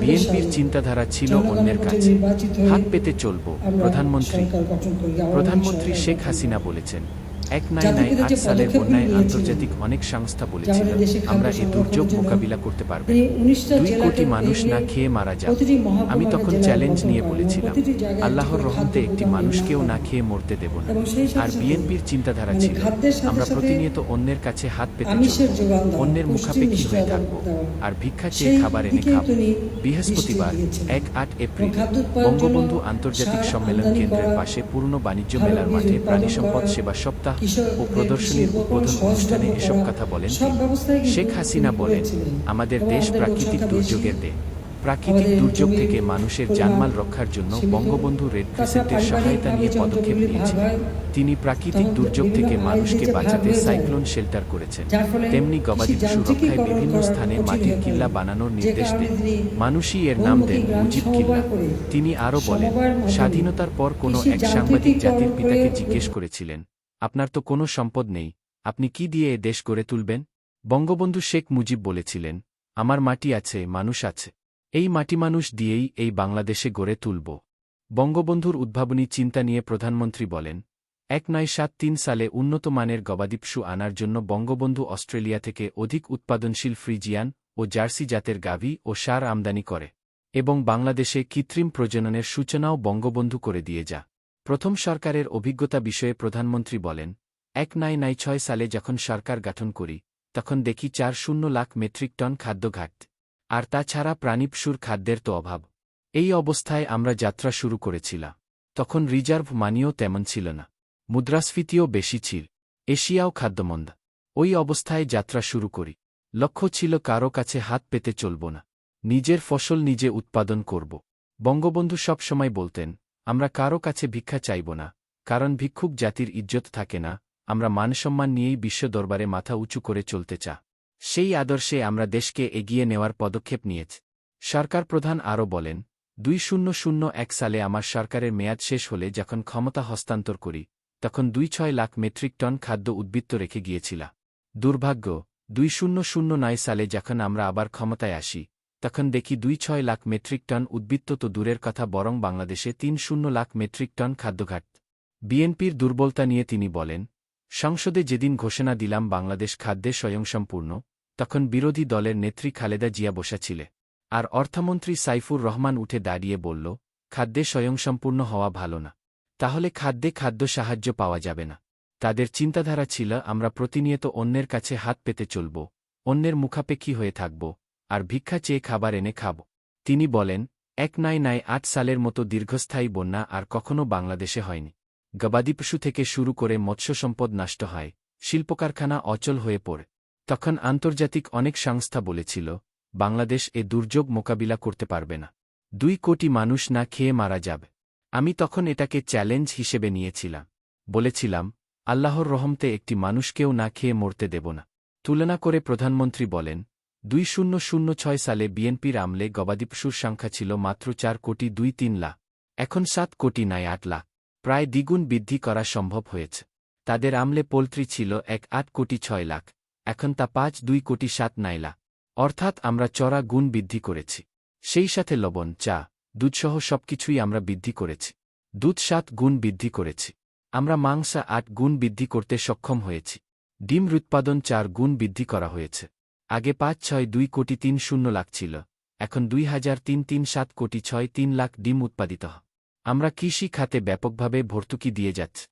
বিএনপির চিন্তাধারা ছিল অন্যের কাছে। হাত পেতে চলব প্রধানমন্ত্রী প্রধানমন্ত্রী শেখ হাসিনা বলেছেন। এক নাই নাই আট সালের বন্যায় আন্তর্জাতিক অনেক সংস্থা বলেছিল আমরা এই দুর্যোগ মোকাবিলা করতে পারব দুই কোটি মানুষ না খেয়ে মারা যাবে আমি তখন চ্যালেঞ্জ নিয়ে বলেছিলাম আল্লাহর রহমতে একটি মানুষকেও না খেয়ে মরতে দেব না। আর বিএনপির চিন্তাধারা ছিল আমরা প্রতিনিয়ত অন্যের কাছে হাত পেতে অন্যের মুখাপেক্ষী হয়ে থাকব। আর ভিক্ষা চেয়ে খাবার এনে খাব। বৃহস্পতিবার এক আট এপ্রিল বঙ্গবন্ধু আন্তর্জাতিক সম্মেলন কেন্দ্রের পাশে পূর্ণ বাণিজ্য মেলার মাঠে প্রাণী সম্পদ সেবা সপ্তাহ ও প্রদর্শনীর উদ্বোধন অনুষ্ঠানে এসব কথা বলেন শেখ হাসিনা বলেন আমাদের দেশ প্রাকৃতিক দুর্যোগের দেশ। প্রাকৃতিক দুর্যোগ থেকে মানুষের জানমাল রক্ষার জন্য বঙ্গবন্ধু রেড ক্রিসেন্টের সহায়তা নিয়ে পদক্ষেপ নিয়েছেন। তিনি প্রাকৃতিক দুর্যোগ থেকে মানুষকে বাঁচাতে সাইক্লোন শেল্টার করেছেন। তেমনি গবাদি পশু রক্ষায় বিভিন্ন স্থানে মাটির কিল্লা বানানোর নির্দেশ দেন। মানুষই এর নাম দেন মুজিব কিল্লা। তিনি আরও বলেন স্বাধীনতার পর কোনো এক সাংবাদিক জাতির পিতাকে জিজ্ঞেস করেছিলেন। আপনার তো কোনো সম্পদ নেই, আপনি কি দিয়ে এ দেশ গড়ে তুলবেন? বঙ্গবন্ধু শেখ মুজিব বলেছিলেন, আমার মাটি আছে, মানুষ আছে। এই মাটি মানুষ দিয়েই এই বাংলাদেশে গড়ে তুলব। বঙ্গবন্ধুর উদ্ভাবনী চিন্তা নিয়ে প্রধানমন্ত্রী বলেন, এক নয় সাত তিন সালে উন্নত মানের গবাদিপশু আনার জন্য বঙ্গবন্ধু অস্ট্রেলিয়া থেকে অধিক উৎপাদনশীল ফ্রিজিয়ান ও জার্সি জাতের গাভী ও সার আমদানি করে এবং বাংলাদেশে কৃত্রিম প্রজননের সূচনাও বঙ্গবন্ধু করে দিয়ে যা। প্রথম সরকারের অভিজ্ঞতা বিষয়ে প্রধানমন্ত্রী বলেন, এক নাই নাই ছয় সালে যখন সরকার গঠন করি, তখন দেখি চার শূন্য লাখ মেট্রিক টন খাদ্য ঘাট, আর তাছাড়া প্রাণীপশুর খাদ্যের তো অভাব। এই অবস্থায় আমরা যাত্রা শুরু করেছিলাম তখন রিজার্ভ মানিও তেমন ছিল না। মুদ্রাস্ফীতিও বেশি ছিল। এশিয়াও খাদ্যমন্দ। ওই অবস্থায় যাত্রা শুরু করি। লক্ষ্য ছিল কারও কাছে হাত পেতে চলব না। নিজের ফসল নিজে উৎপাদন করব। বঙ্গবন্ধু সব সময় বলতেন আমরা কারও কাছে ভিক্ষা চাইব না, কারণ ভিক্ষুক জাতির ইজ্জত থাকে না, আমরা মানসম্মান নিয়েই বিশ্ব দরবারে মাথা উঁচু করে চলতে চা। সেই আদর্শে আমরা দেশকে এগিয়ে নেওয়ার পদক্ষেপ নিয়েছি। সরকার প্রধান আরও বলেন, দুই শূন্য শূন্য এক সালে আমার সরকারের মেয়াদ শেষ হলে যখন ক্ষমতা হস্তান্তর করি, তখন দুই ছয় লাখ মেট্রিক টন খাদ্য উদ্বৃত্ত রেখে গিয়েছিলা। দুর্ভাগ্য, দুই শূন্য শূন্য নয় সালে যখন আমরা আবার ক্ষমতায় আসি তখন দেখি দুই ছয় লাখ মেট্রিক টন উদ্বৃত্ত তো দূরের কথা, বরং বাংলাদেশে তিন শূন্য লাখ মেট্রিক টন খাদ্যঘাট। বিএনপির দুর্বলতা নিয়ে তিনি বলেন, সংসদে যেদিন ঘোষণা দিলাম বাংলাদেশ খাদ্যে স্বয়ংসম্পূর্ণ, তখন বিরোধী দলের নেত্রী খালেদা জিয়া বসাছিলে আর অর্থমন্ত্রী সাইফুর রহমান উঠে দাঁড়িয়ে বলল, খাদ্যে স্বয়ংসম্পূর্ণ হওয়া ভালো না। তাহলে খাদ্যে খাদ্য সাহায্য পাওয়া যাবে না। তাদের চিন্তাধারা ছিল, আমরা প্রতিনিয়ত অন্যের কাছে হাত পেতে চলব, অন্যের মুখাপেক্ষী হয়ে থাকব। আর ভিক্ষা চেয়ে খাবার এনে খাব। তিনি বলেন, এক নাই নাই আট সালের মতো দীর্ঘস্থায়ী বন্যা আর কখনও বাংলাদেশে হয়নি। গবাদি পশু থেকে শুরু করে মৎস্য সম্পদ নষ্ট হয়, শিল্পকারখানা অচল হয়ে পড়ে। তখন আন্তর্জাতিক অনেক সংস্থা বলেছিল, বাংলাদেশ এ দুর্যোগ মোকাবিলা করতে পারবে না। দুই কোটি মানুষ না খেয়ে মারা যাবে। আমি তখন এটাকে চ্যালেঞ্জ হিসেবে নিয়েছিলাম। বলেছিলাম, আল্লাহর রহমতে একটি মানুষকেও না খেয়ে মরতে দেব না। তুলনা করে প্রধানমন্ত্রী বলেন দুই শূন্য শূন্য ছয় সালে বিএনপির আমলে গবাদিপশুর সংখ্যা ছিল মাত্র চার কোটি দুই তিন লাখ। এখন সাত কোটি নাই আট লাখ। প্রায় দ্বিগুণ বৃদ্ধি করা সম্ভব হয়েছে। তাদের আমলে পোলট্রি ছিল এক আট কোটি ছয় লাখ। এখন তা পাঁচ দুই কোটি সাত নাই লাখ। অর্থাৎ আমরা চড়া গুণ বৃদ্ধি করেছি। সেই সাথে লবণ, চা দুধসহ সবকিছুই আমরা বৃদ্ধি করেছি। দুধ সাত গুণ বৃদ্ধি করেছি। আমরা মাংসা আট গুণ বৃদ্ধি করতে সক্ষম হয়েছি। ডিম উৎপাদন চার গুণ বৃদ্ধি করা হয়েছে। আগে পাঁচ ছয় দুই কোটি তিন শূন্য লাখ ছিল। এখন দুই হাজার তিন তিন সাত কোটি ছয় তিন লাখ ডিম উৎপাদিত। আমরা কৃষি খাতে ব্যাপকভাবে ভর্তুকি দিয়ে যাচ্ছি।